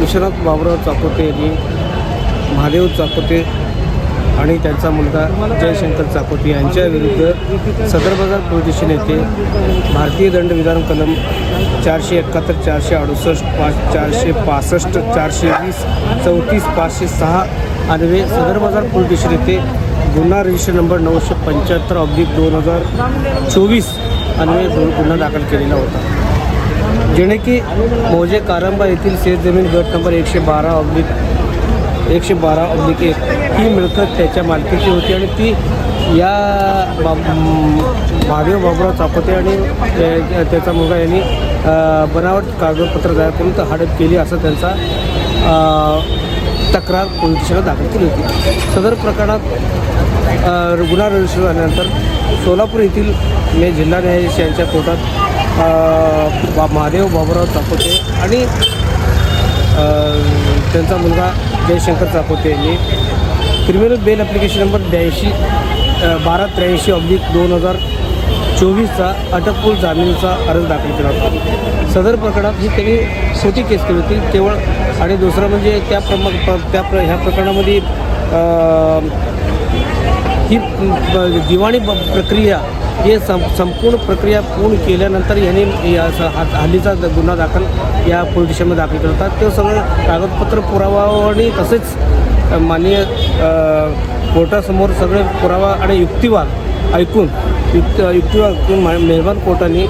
विश्वनाथ बाबुराव चाकोते यांनी महादेव चाकोते आणि त्यांचा मुलगा जयशंकर चाकोते यांच्या विरुद्ध सदर बाजार पोलीस स्टेशन येथे भारतीय दंडविधान कलम चारशे एकाहत्तर चारशे अडुसष्ट पाच चारशे पासष्ट चारशे वीस चौतीस पाचशे सहा अन्वे सदर बाजार पोलीस स्टेशन येथे गुन्हा रजिस्टर नंबर नऊशे पंच्याहत्तर ऑब्लिक दोन हजार चोवीस अन्वये गुन्हा दाखल केलेला होता. जेणे की मोजे कारंबा येथील शेतजमीन गट नंबर एकशे बारा ऑब्लिक एकशे बारा ऑब्लिक एक. ही मिळकत त्याच्या मालकीची होती आणि ती या बा महादेव बाबुराव चापते आणि त्याचा मुलगा यांनी बनावट कागदपत्र तयार करून तर हडप केली असं त्यांचा तक्रार पोलिसांना दाखल केली होती. सदर प्रकरणात गुन्हा रजिस्टर झाल्यानंतर सोलापूर येथील मे जिल्हा न्यायाधीश यांच्या कोर्टात बा महादेव बाबुराव चापोते आणि त्यांचा मुलगा जयशंकर चापोते यांनी. क्रिमिनल बेल ॲप्लिकेशन नंबर ब्याऐंशी बारा त्र्याऐंशी ऑब्लिक दोन हजार चोवीसचा अटकपूर जामीनचा अर्ज दाखल केला होता. सदर प्रकरणात ही त्यांनी खोटी केस केली होती. केवळ आणि दुसरं म्हणजे त्या प्रमा त्या प्र ह्या प्रकरणामध्ये ही ब- दिवाणी ब- प्रक्रिया हे सं संपूर्ण प्रक्रिया पूर्ण केल्यानंतर यांनी या स- हा- हल्लीचा गुन्हा दाखल या पोलीस स्टेशनमध्ये दाखल केला होता. ते सगळं कागदपत्र पुरावा आणि तसेच माननीय कोर्टासमोर सगळे पुरावा आणि युक्तिवाद ऐकून युक्त युक्तिवाद ऐकून मेहरबान कोर्टाने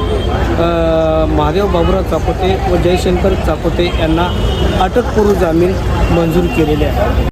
महादेव बाबुराव चापोते व जयशंकर चापोते यांना अटकपूर्व जामीन मंजूर केलेले आहे.